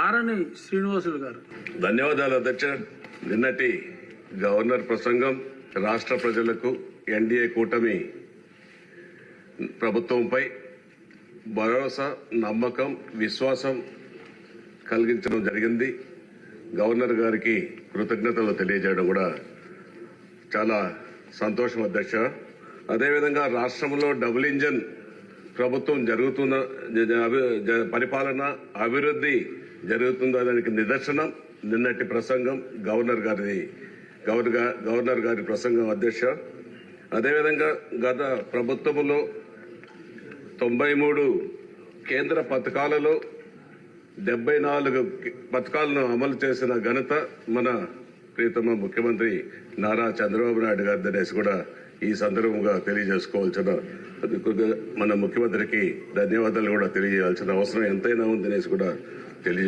ఆరణి శ్రీనివాసులు గారు. ధన్యవాదాలు అధ్యక్ష. నిన్నటి గవర్నర్ ప్రసంగం రాష్ట్ర ప్రజలకు ఎన్డీఏ కూటమి ప్రభుత్వంపై భరోసా నమ్మకం విశ్వాసం కలిగించడం జరిగింది. గవర్నర్ గారికి కృతజ్ఞతలు తెలియజేయడం కూడా చాలా సంతోషం అధ్యక్ష. అదేవిధంగా రాష్ట్రంలో డబుల్ ఇంజన్ ప్రభుత్వం జరుగుతున్న అభి- జ- పరిపాలన అభివృద్ధి జరుగుతుందో దానికి నిదర్శనం. నిన్నటి ప్రసంగం గవర్నర్ గారిది. గవర్నర్ గవర్నర్ గారి ప్రసంగం అధ్యక్ష. అదేవిధంగా గత ప్రభుత్వములో తొంభై మూడు కేంద్ర పథకాలలో డెబ్బై నాలుగు పథకాలను అమలు చేసిన ఘనత మన ప్రీతమ ముఖ్యమంత్రి నారా చంద్రబాబు నాయుడు గారి అనేసి కూడా ఈ సందర్భంగా తెలియజేసుకోవాల్సిన మన ముఖ్యమంత్రికి ధన్యవాదాలు కూడా తెలియజేయాల్సిన అవసరం ఎంతైనా ఉందనేసి కూడా తెలియ